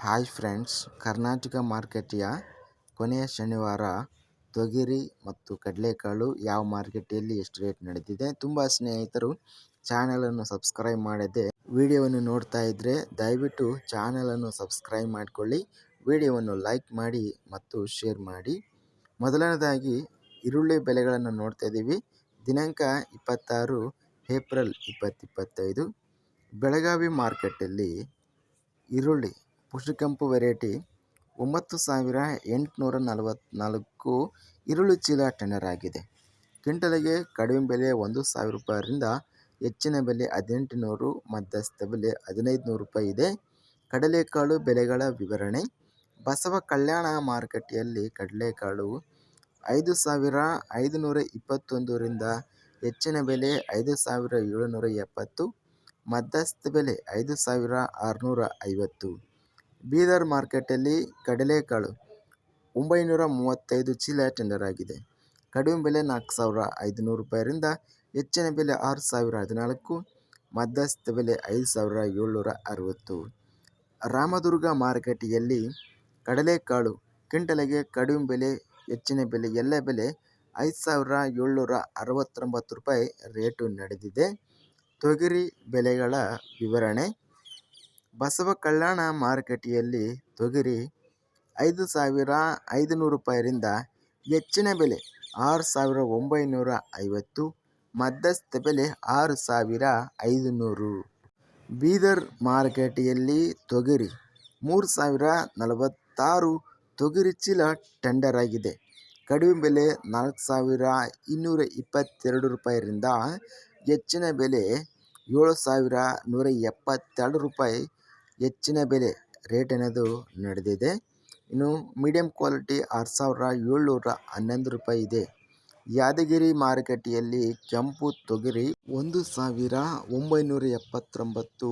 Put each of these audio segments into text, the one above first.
Hi friends, Karnataka ಮಾರುಕಟ್ಟೆಯ ಕೊನೆಯ ಶನಿವಾರ ತೊಗರಿ ಮತ್ತು ಕಡಲೆಕಾಳು ಯಾವ ಮಾರುಕಟ್ಟೆಯಲ್ಲಿ ಎಷ್ಟು ರೇಟ್ ನಡೆದಿದೆ ತುಂಬ ಸ್ನೇಹಿತರು ಚಾನಲನ್ನು ಸಬ್ಸ್ಕ್ರೈಬ್ ಮಾಡದೆ ವಿಡಿಯೋವನ್ನು ನೋಡ್ತಾ ಇದ್ದರೆ ದಯವಿಟ್ಟು ಚಾನಲನ್ನು ಸಬ್ಸ್ಕ್ರೈಬ್ ಮಾಡಿಕೊಳ್ಳಿ, ವಿಡಿಯೋವನ್ನು ಲೈಕ್ ಮಾಡಿ ಮತ್ತು ಶೇರ್ ಮಾಡಿ. ಮೊದಲನೇದಾಗಿ ಈರುಳ್ಳಿ ಬೆಲೆಗಳನ್ನು ನೋಡ್ತಾ ಇದ್ದೀವಿ. ದಿನಾಂಕ ಇಪ್ಪತ್ತಾರು ಏಪ್ರಿಲ್ ಇಪ್ಪತ್ತಿಪ್ಪತ್ತೈದು ಬೆಳಗಾವಿ ಮಾರ್ಕೆಟಲ್ಲಿ ಈರುಳ್ಳಿ ಪುಷ್ಪಕೆಂಪು ವೆರೈಟಿ ಒಂಬತ್ತು ಸಾವಿರ ಎಂಟುನೂರ ನಲವತ್ತ್ನಾಲ್ಕು ಈರುಳ್ಳಿ ಚೀಲ ಟೆಂಡರ್ ಆಗಿದೆ. ಕ್ವಿಂಟಲಿಗೆ ಕಡಿಮೆ ಬೆಲೆ ಒಂದು ಸಾವಿರ ರೂಪಾಯಿಯಿಂದ ಹೆಚ್ಚಿನ ಬೆಲೆ ಹದಿನೆಂಟು ನೂರು ಮಧ್ಯಸ್ಥ ಬೆಲೆ ಹದಿನೈದು ನೂರು ರೂಪಾಯಿ ಇದೆ. ಕಡಲೆಕಾಳು ಬೆಲೆಗಳ ವಿವರಣೆ. ಬಸವ ಕಲ್ಯಾಣ ಮಾರುಕಟ್ಟೆಯಲ್ಲಿ ಕಡಲೆಕಾಳು ಐದು ಸಾವಿರ ಐದುನೂರ ಇಪ್ಪತ್ತೊಂದರಿಂದ ಹೆಚ್ಚಿನ ಬೆಲೆ ಐದು ಸಾವಿರ ಏಳುನೂರ ಎಪ್ಪತ್ತು, ಮಧ್ಯಸ್ಥ ಬೆಲೆ ಐದು ಸಾವಿರ ಆರುನೂರ ಐವತ್ತು. ಬೀದರ್ ಮಾರ್ಕೆಟಲ್ಲಿ ಕಡಲೆಕಾಳು ಒಂಬೈನೂರ ಮೂವತ್ತೈದು ಚೀಲ ಟೆಂಡರ್ ಆಗಿದೆ. ಕಡಿಮೆ ಬೆಲೆ ನಾಲ್ಕು ಸಾವಿರ ಐದುನೂರು ರೂಪಾಯಿಯಿಂದ ಹೆಚ್ಚಿನ ಬೆಲೆ ಆರು ಸಾವಿರ ಹದಿನಾಲ್ಕು, ಮಧ್ಯಸ್ಥ ಬೆಲೆ ಐದು ಸಾವಿರ ಏಳ್ನೂರ ಅರವತ್ತು ರಾಮದುರ್ಗ ಮಾರುಕಟ್ಟೆಯಲ್ಲಿ ಕಡಲೆಕಾಳು ಕ್ವಿಂಟಲಿಗೆ ಕಡಿಮೆ ಬೆಲೆ, ಹೆಚ್ಚಿನ ಬೆಲೆ, ಎಲ್ಲ ಬೆಲೆ ಐದು ಸಾವಿರ ಏಳ್ನೂರ ಅರವತ್ತೊಂಬತ್ತು ರೂಪಾಯಿ ರೇಟು ನಡೆದಿದೆ. ತೊಗರಿ ಬೆಲೆಗಳ ವಿವರಣೆ. ಬಸವ ಕಲ್ಯಾಣ ಮಾರುಕಟ್ಟೆಯಲ್ಲಿ ತೊಗರಿ ಐದು ಸಾವಿರ ಐದುನೂರು ರೂಪಾಯಿಯಿಂದ ಹೆಚ್ಚಿನ ಬೆಲೆ ಆರು ಸಾವಿರ ಒಂಬೈನೂರ ಐವತ್ತು, ಮಧ್ಯಸ್ಥ ಬೆಲೆ ಆರು ಸಾವಿರ ಐದುನೂರು. ಬೀದರ್ ಮಾರುಕಟ್ಟೆಯಲ್ಲಿ ತೊಗರಿ ಮೂರು ಸಾವಿರ ನಲವತ್ತಾರು ತೊಗರಿ ಚೀಲ ಟೆಂಡರ್ ಆಗಿದೆ. ಕಡಿಮೆ ಬೆಲೆ ನಾಲ್ಕು ಸಾವಿರ ಇನ್ನೂರ ಇಪ್ಪತ್ತೆರಡು ರೂಪಾಯಿರಿಂದ ಹೆಚ್ಚಿನ ಬೆಲೆ ಏಳು ಸಾವಿರ ನೂರ ಎಪ್ಪತ್ತೆರಡು ರೂಪಾಯಿ ಹೆಚ್ಚಿನ ಬೆಲೆ ರೇಟ್ ಅನ್ನೋದು ನಡೆದಿದೆ. ಇನ್ನು ಮೀಡಿಯಮ್ ಕ್ವಾಲಿಟಿ ಆರು ಸಾವಿರ ಏಳ್ನೂರ ಹನ್ನೊಂದು ರೂಪಾಯಿ ಇದೆ. ಯಾದಗಿರಿ ಮಾರುಕಟ್ಟೆಯಲ್ಲಿ ಕೆಂಪು ತೊಗರಿ ಒಂದು ಸಾವಿರ ಒಂಬೈನೂರ ಎಪ್ಪತ್ತೊಂಬತ್ತು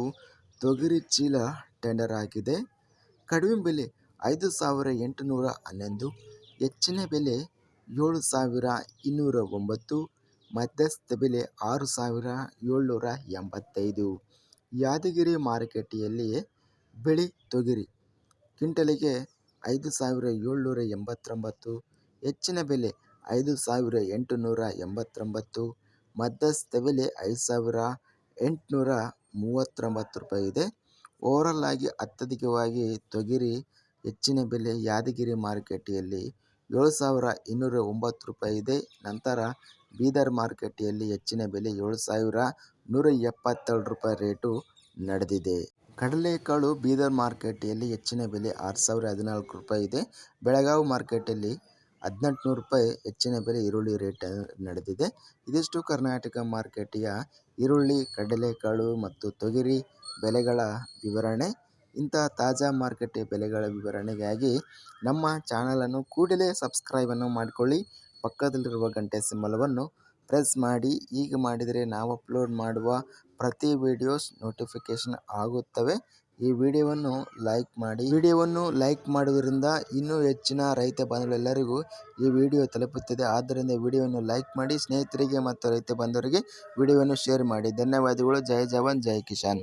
ತೊಗರಿ ಚೀಲ ಟೆಂಡರ್ ಆಗಿದೆ. ಕಡಿಮೆ ಬೆಲೆ ಐದು ಸಾವಿರ ಎಂಟುನೂರ ಹನ್ನೊಂದು, ಹೆಚ್ಚಿನ ಬೆಲೆ ಏಳು ಸಾವಿರ ಇನ್ನೂರ ಒಂಬತ್ತು, ಮಧ್ಯಸ್ಥ ಬೆಲೆ ಆರು ಸಾವಿರ ಏಳ್ನೂರ ಎಂಬತ್ತೈದು. ಯಾದಗಿರಿ ಮಾರುಕಟ್ಟೆಯಲ್ಲಿ ಬಿಳಿ ತೊಗರಿ. ಕ್ವಿಂಟಲಿಗೆ ಐದು ಸಾವಿರ ಏಳ್ನೂರ ಎಂಬತ್ತೊಂಬತ್ತು, ಹೆಚ್ಚಿನ ಬೆಲೆ ಐದು ಸಾವಿರ ಎಂಟುನೂರ ಎಂಬತ್ತೊಂಬತ್ತು, ಮಧ್ಯಸ್ಥ ಬೆಲೆ ಐದು ಸಾವಿರ ಎಂಟುನೂರ ಮೂವತ್ತೊಂಬತ್ತು ರೂಪಾಯಿ ಇದೆ. ಓವರಲ್ ಆಗಿ ಅತ್ಯಧಿಕವಾಗಿ ತೊಗರಿ ಹೆಚ್ಚಿನ ಬೆಲೆ ಯಾದಗಿರಿ ಮಾರುಕಟ್ಟೆಯಲ್ಲಿ ಏಳು ಸಾವಿರ ಇನ್ನೂರ ಒಂಬತ್ತು ರೂಪಾಯಿ ಇದೆ. ನಂತರ ಬೀದರ್ ಮಾರುಕಟ್ಟೆಯಲ್ಲಿ ಹೆಚ್ಚಿನ ಬೆಲೆ ಏಳು ಸಾವಿರ ನೂರ ಎಪ್ಪತ್ತೆರಡು ರೂಪಾಯಿ ರೇಟು ನಡೆದಿದೆ. ಕಡಲೆಕಾಳು ಬೀದರ್ ಮಾರುಕಟ್ಟೆಯಲ್ಲಿ ಹೆಚ್ಚಿನ ಬೆಲೆ ಆರು ಸಾವಿರ ಹದಿನಾಲ್ಕು ರೂಪಾಯಿ ಇದೆ. ಬೆಳಗಾವಿ ಮಾರ್ಕೆಟಲ್ಲಿ ಹದಿನೆಂಟುನೂರು ರೂಪಾಯಿ ಹೆಚ್ಚಿನ ಬೆಲೆ ಈರುಳ್ಳಿ ರೇಟ್ ನಡೆದಿದೆ. ಇದಿಷ್ಟು ಕರ್ನಾಟಕ ಮಾರ್ಕೆಟಿಯ ಈರುಳ್ಳಿ, ಕಡಲೆಕಾಳು ಮತ್ತು ತೊಗರಿ ಬೆಲೆಗಳ ವಿವರಣೆ. ಇಂತಹ ತಾಜಾ ಮಾರುಕಟ್ಟೆ ಬೆಲೆಗಳ ವಿವರಣೆಗಾಗಿ ನಮ್ಮ ಚಾನಲನ್ನು ಕೂಡಲೇ ಸಬ್ಸ್ಕ್ರೈಬನ್ನು ಮಾಡಿಕೊಳ್ಳಿ. ಪಕ್ಕದಲ್ಲಿರುವ ಗಂಟೆ ಸಿಂಬಲವನ್ನು ಪ್ರೆಸ್ ಮಾಡಿ. ಹೀಗೆ ಮಾಡಿದರೆ ನಾವು ಅಪ್ಲೋಡ್ ಮಾಡುವ ಪ್ರತಿ ವಿಡಿಯೋಸ್ ನೋಟಿಫಿಕೇಶನ್ ಆಗುತ್ತವೆ. ಈ ವಿಡಿಯೋವನ್ನು ಲೈಕ್ ಮಾಡಿ. ವಿಡಿಯೋವನ್ನು ಲೈಕ್ ಮಾಡುವುದರಿಂದ ಇನ್ನೂ ಹೆಚ್ಚಿನ ರೈತ ಬಂಧುಗಳೆಲ್ಲರಿಗೂ ಈ ವಿಡಿಯೋ ತಲುಪುತ್ತದೆ. ಆದ್ದರಿಂದ ವಿಡಿಯೋವನ್ನು ಲೈಕ್ ಮಾಡಿ. ಸ್ನೇಹಿತರಿಗೆ ಮತ್ತು ರೈತ ಬಾಂಧವರಿಗೆ ವಿಡಿಯೋವನ್ನು ಶೇರ್ ಮಾಡಿ. ಧನ್ಯವಾದಗಳು. ಜೈ ಜವಾನ್. ಜೈ ಕಿಸಾನ್.